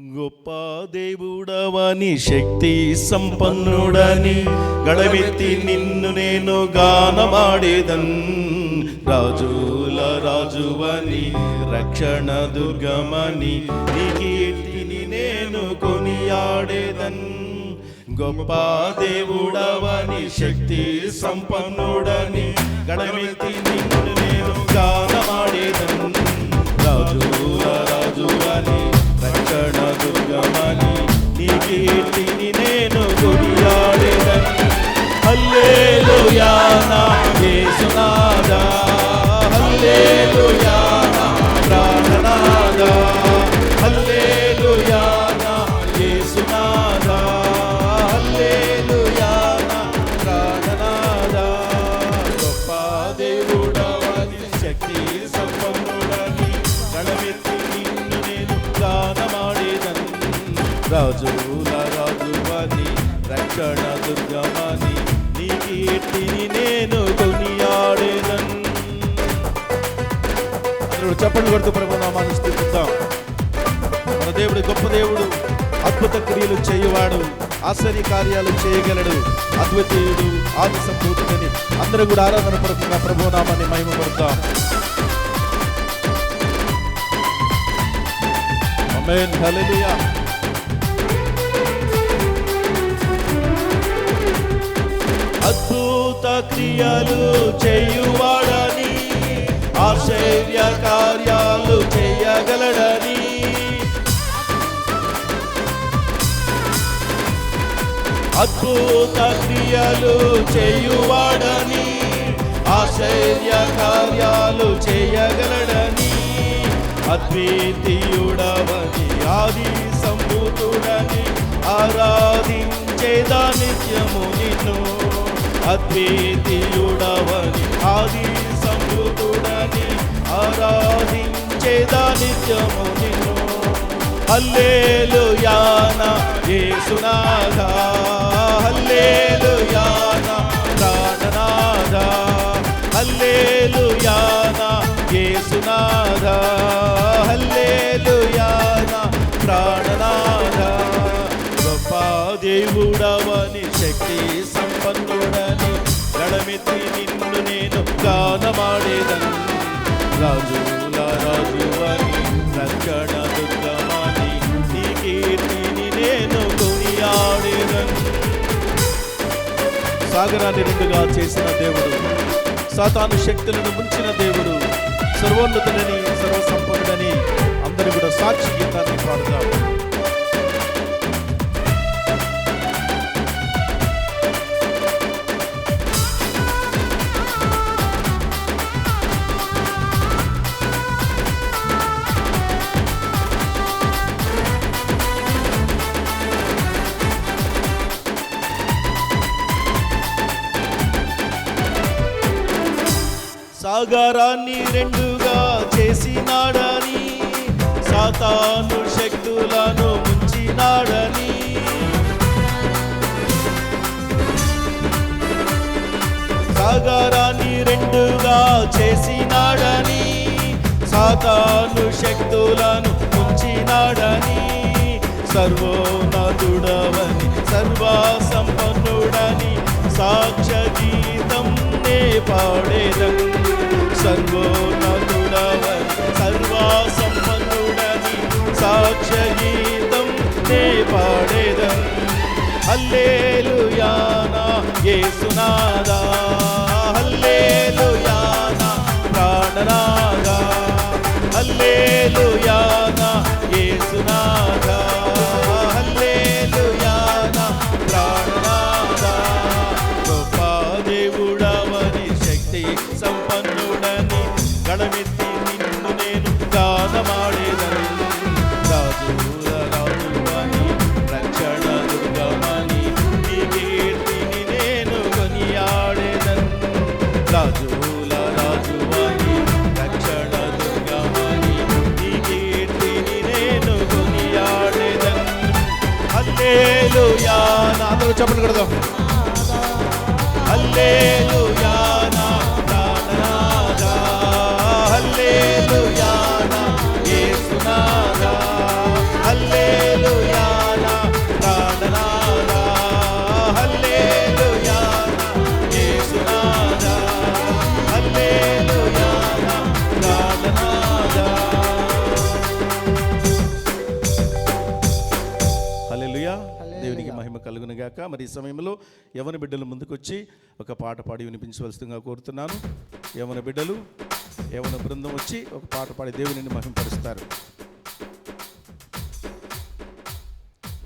గొప్ప దేవుడవని శక్తి సంపన్నుడని గడవెత్తి నిన్ను నేను గానమాడేదన్. రాజుల రాజువని రక్షణ దుర్గమని నీ కీర్తిని నేను కొనియాడేదన్. గొప్ప దేవుడవని శక్తి సంపన్నుడని గడవెత్తి నిన్ను నేను గానమాడేదన్. నీ రాజుల రాజువని రక్షణ దుర్గమని నీ కీర్తిని నేను కొనియాడేదన్. చెప్పండి కొడుతూ ప్రభు నామాన్ని స్థితిద్దాం. మన దేవుడు గొప్ప దేవుడు అద్భుత క్రియలు చేయువాడు ఆశ్చర్య కార్యాలు చేయగలడు అద్వితీయుడు ఆది సంభూతుడని అందరూ కూడా ఆరాధన పరకంగా ప్రభునామాన్ని మహిమపడతాం ఆమేన్ హల్లెలూయా అద్భుత చేయువాడని ఆశ్చర్య కార్యాలు చేయగలడని. అద్భుత క్రియలు చేయువాడని ఆశ్చర్య కార్యాలు చేయగలడని. అద్వితీయుడవని ఆది సంభూతుడని ఆరాధించేదా నిత్యము నిన్ను. అద్వితీయుడవని ఆది సంభూతుడని ఆరాధించేదా నిత్యము నిన్ను. హల్లేలుయాన యేసునాథ హల్లేలుయాన ప్రాణనాథ హల్లేలుయాన యేసునాథ. గడమెత్తి నిన్ను నేను గానమాడేదను రాజుల రాజువని రక్షణ దుర్గమని నీ కీర్తిని నేను కొనియాడేదను. సాగరాన్ని రెండుగా చేసిన దేవుడు సాతాను శక్తులను ముంచిన దేవుడు సర్వోన్నతుడని సర్వసంపన్నుడని అందరూ కూడా సాక్షి గీతాన్ని పాడుతాం సాగరాన్ని రెండుగా చేసినాడని సాతాను శక్తులను ముంచినాడని. సాగరాన్ని రెండుగా చేసినాడని సాతాను శక్తులను ముంచినాడని. సర్వోన్నతుడవని సర్వసంపన్నుడని సాక్ష గీతం నే పాడేదం. సర్వోన్నతుడవని సర్వా సంపన్నుడని సాక్ష్య గీతం నే పాడేదం హల్లేలుయానా యేసునాదా హల్లేలుయానా ప్రాణనాదా హల్లేలుయానా నాతో చెప్పండి కడదాం. గాక మరి ఈ సమయంలో యవన బిడ్డలు ముందుకొచ్చి ఒక పాట పాడి వినిపించవలసిందిగా కోరుతున్నాను. యవన బిడ్డలు యవన బృందం వచ్చి ఒక పాట పాడి దేవునిని మహింపరుస్తారు.